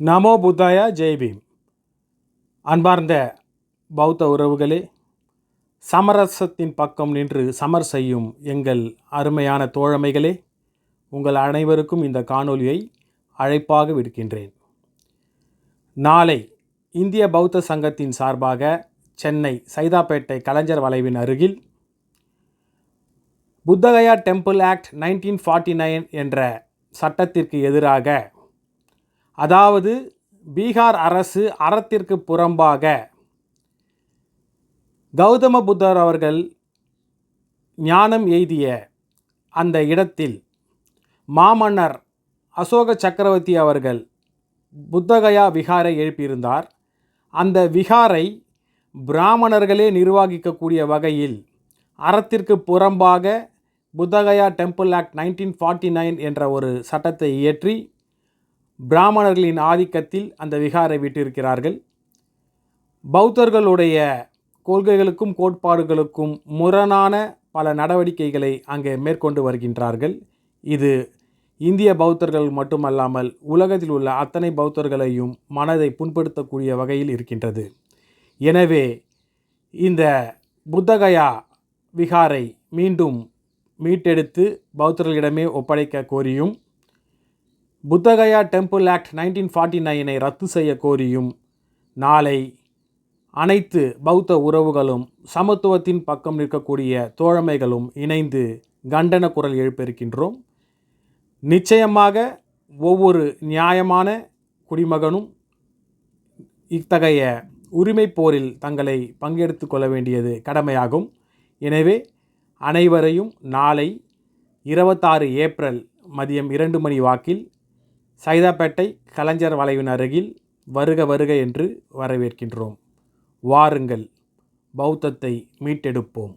நமோ புத்தாயா ஜெய் பீம். அன்பார்ந்த பௌத்த உறவுகளே சமரசத்தின் பக்கம் நின்று சமர் செய்யும் எங்கள் அருமையான தோழமைகளே உங்கள் அனைவருக்கும் இந்த காணொலியை அழைப்பாக விடுக்கின்றேன். நாளை இந்திய பௌத்த சங்கத்தின் சார்பாக சென்னை சைதாப்பேட்டை கலைஞர் வளைவின் அருகில் Buddhagaya temple act nineteen forty nine என்ற சட்டத்திற்கு எதிராக அதாவது பீகார் அரசு அறத்திற்கு புறம்பாக கௌதம புத்தர் அவர்கள் ஞானம் எய்திய அந்த இடத்தில் மாமன்னர் அசோக சக்கரவர்த்தி அவர்கள் புத்தகயா விகாரை எழுப்பியிருந்தார். அந்த விகாரை பிராமணர்களே நிர்வகிக்கக்கூடிய வகையில் அறத்திற்கு புறம்பாக Buddhagaya temple act nineteen forty nine என்ற ஒரு சட்டத்தை இயற்றி பிராமணர்களின் ஆதிக்கத்தில் அந்த விகாரை விட்டிருக்கிறார்கள். பௌத்தர்களுடைய கொள்கைகளுக்கும் கோட்பாடுகளுக்கும் முரணான பல நடவடிக்கைகளை அங்கே மேற்கொண்டு வருகின்றார்கள். இது இந்திய பௌத்தர்கள் மட்டுமல்லாமல் உலகத்தில் உள்ள அத்தனை பௌத்தர்களையும் மனதை புண்படுத்தக்கூடிய வகையில் இருக்கின்றது. எனவே இந்த புத்தகயா விகாரை மீண்டும் மீட்டெடுத்து பௌத்தர்களிடமே ஒப்படைக்க கோரியும் Buddhagaya temple act nineteen forty நைனை ரத்து செய்ய கோரியும் நாளை அனைத்து பௌத்த உறவுகளும் சமத்துவத்தின் பக்கம் நிற்கக்கூடிய தோழமைகளும் இணைந்து கண்டன குரல் எழுப்பியிருக்கின்றோம். நிச்சயமாக ஒவ்வொரு நியாயமான குடிமகனும் இத்தகைய உரிமை போரில் தங்களை பங்கெடுத்து கொள்ள வேண்டியது கடமையாகும். எனவே அனைவரையும் நாளை இருபத்தாறு ஏப்ரல் மதியம் இரண்டு மணி வாக்கில் சைதாப்பேட்டை கலைஞர் வளைவின் அருகில் வருக வருக என்று வரவேற்கின்றோம். வாருங்கள். பௌத்தத்தை மீட்டெடுப்போம்.